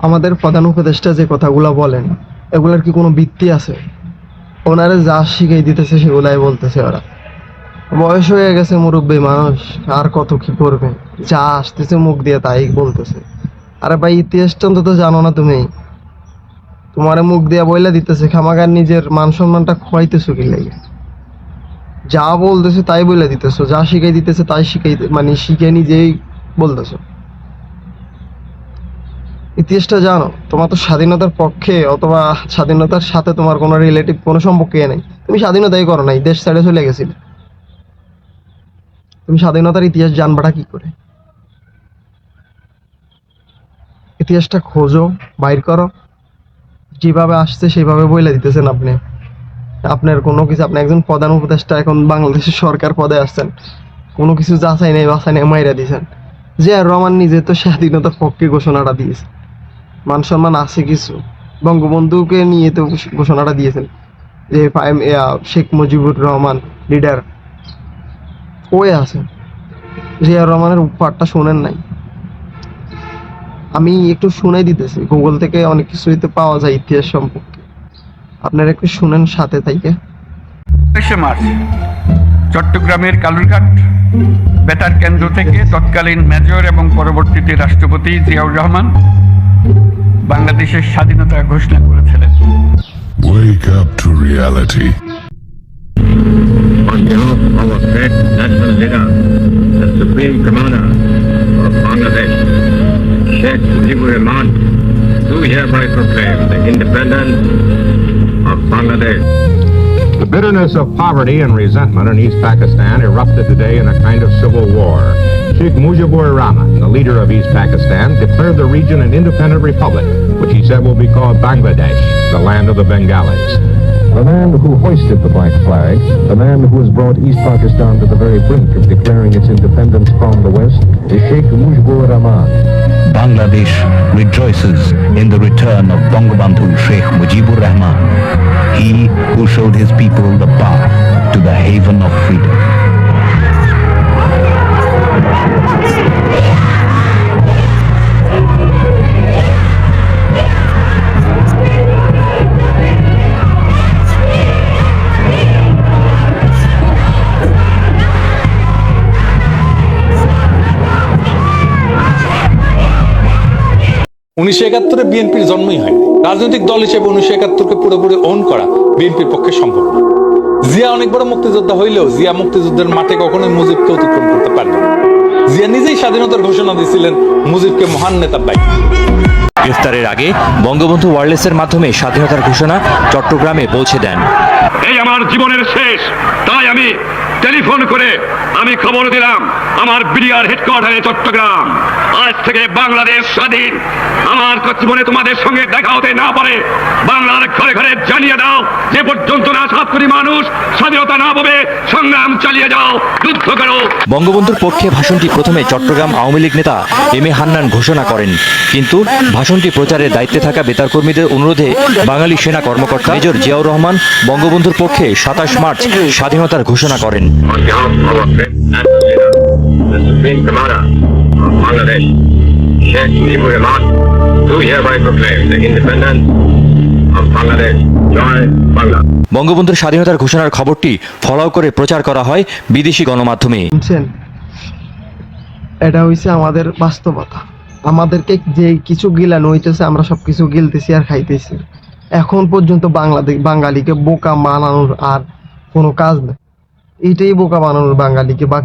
আমাদের প্রধান উপদেষ্টা যে কথাগুলো বলেন, এগুলার কি কোনো ভিত্তি আছে? ওনারে যা শিখাই দিতেছে সেগুলাই বলতেছে ওরা। বয়স হয়ে গেছে মুরব্বী মানুষ, আর কত কি করবে? যা আসতেছে মুখ দিয়ে তাই বলতেছে। আরে ভাই ইতিহাসটা অন্তত জানো না তুমি? তোমারে মুখ দিয়ে বইলা দিতেছে, খামাগার নিজের মান সম্মানটা খোয়াইতেছো কি লাগে? যা বলতেছে তাই বলে দিতেছো, যা শিখাই দিতেছে তাই শিখাই মানে শিখে নিজেই বলতেছো। ইতিহাসটা জানো, তোমার তো স্বাধীনতার পক্ষে অথবা স্বাধীনতার সাথে তোমার কোনো রিলেটিভ কোনো সম্পর্ক নেই। তুমি স্বাধীনতাই করো নাই, দেশ ছেড়ে চলে গেছিলে। তুমি স্বাধীনতার ইতিহাস জানবাটা কি করে? ইতিহাসটা খোঁজো, বাইর করো। যেভাবে আসছে সেভাবে বলে দিতেছেন আপনি। আপনার কোনো কিছু, আপনি একজন প্রধান উপদেষ্টা এখন বাংলাদেশের সরকার পদে আসছেন। কোনো কিছু যাচাই নেই, বাছাই নেই, মাইরা দিয়েছেন যে আর রহমান নিজে তো স্বাধীনতার পক্ষে ঘোষণাটা দিয়েছে। মান সম্মান আছে কিছু। বঙ্গবন্ধুকে নিয়ে তো ঘোষণাটা দিয়েছেন যে শেখ মুজিবুর রহমান, লিডার। ওই আছে জিয়া রহমানের পাঠটা শোনেন নাই। আমি একটু শুনে দিতেছি। গুগল থেকে অনেক কিছুই তো পাওয়া যায় ইতিহাস সম্পর্কে। আপনারা একটু শুনেন সাথে থেকে। মার্চ, চট্টগ্রামের কালুরঘাট বেতার কেন্দ্র থেকে তৎকালীন মেজর এবং পরবর্তীতে রাষ্ট্রপতি জিয়াউর রহমান বাংলাদেশের স্বাধীনতা ঘোষণা করেছিলেন Wake up to reality. On behalf of our great national leader, the Supreme Commander of Bangladesh, Sheikh Mujibur Rahman, do hereby proclaim the independence of Bangladesh. The bitterness of poverty and resentment in East Pakistan erupted today in a kind of civil war. Sheikh Mujibur Rahman, the leader of East Pakistan, declared the region an independent republic, which he said will be called Bangladesh, the land of the Bengalis. The man who hoisted the black flag, the man who has brought East Pakistan to the very brink of declaring its independence from the West, is Sheikh Mujibur Rahman. Bangladesh rejoices in the return of Bangabandhu Sheikh Mujibur Rahman, he who showed his people the path to the haven of freedom. উনিশশো একাত্তরে বিএনপির জন্মই হয়নি। রাজনৈতিক দল হিসেবে উনিশশো একাত্তরকে পুরোপুরি ওন করা বিএনপির পক্ষে সম্ভব না জিয়া অনেক বড় মুক্তিযোদ্ধা হইলেও জিয়া মুক্তিযুদ্ধের মাঠে কখনোই মুজিবকে অতিক্রম করতে পারবে না। জিয়া নিজেই স্বাধীনতার ঘোষণা দিয়েছিলেন মুজিবকে মহান নেতা পাই গ্রেফতারের আগে বঙ্গবন্ধু ওয়ারলেসের মাধ্যমে স্বাধীনতার ঘোষণা চট্টগ্রামে পৌঁছে দেন। এই আমার জীবনের শেষ। তাই আমি টেলিফোন করে আমি খবর দিলাম আমার বিডিআর হেডকোয়ার্টারে চট্টগ্রাম। আজ থেকে বাংলাদেশ স্বাধীন। আমার জীবনে তোমাদের সঙ্গে দেখা হতে না পারে। বাংলার ঘরে ঘরে জানিয়ে দাও যে পর্যন্ত না সাত কোটি মানুষ স্বাধীনতা না পাবে সংগ্রাম চালিয়ে যাও যুদ্ধ করো। বঙ্গবন্ধুর পক্ষে ভাষণটি প্রথমে চট্টগ্রাম আওয়ামী লীগ নেতা এম এ হান্নান ঘোষণা করেন। কিন্তু ভাষণটি প্রচারের দায়িত্বে থাকা বেতার কর্মীদের অনুরোধে বাঙালি সেনা কর্মকর্তা মেজর জিয়াউর রহমান বঙ্গবন্ধুর পক্ষে সাতাশ মার্চ স্বাধীনতার ঘোষণা করেন। Bangladesh, Sheikh Mujibur Rahman, do hereby proclaim the independence of Bangladesh. Joy Bangla. বঙ্গবন্ধুর স্বাধীনতার ঘোষণার খবরটি ফলাও করে প্রচার করা হয় বিদেশি গণমাধ্যমে। শুনছেন? এটা হইছে আমাদের বাস্তবতা। আমাদেরকে যে কিছু গিলানো হইতেছে আমরা সব কিছু গিলতেছি আর খাইতেছি। এখন পর্যন্ত বাংলাদেশ বাঙালিকে বোকা বানানোর আর কোনো কাজ নেই। এইটাই বোকা বানানোর বাঙালিকে বাকি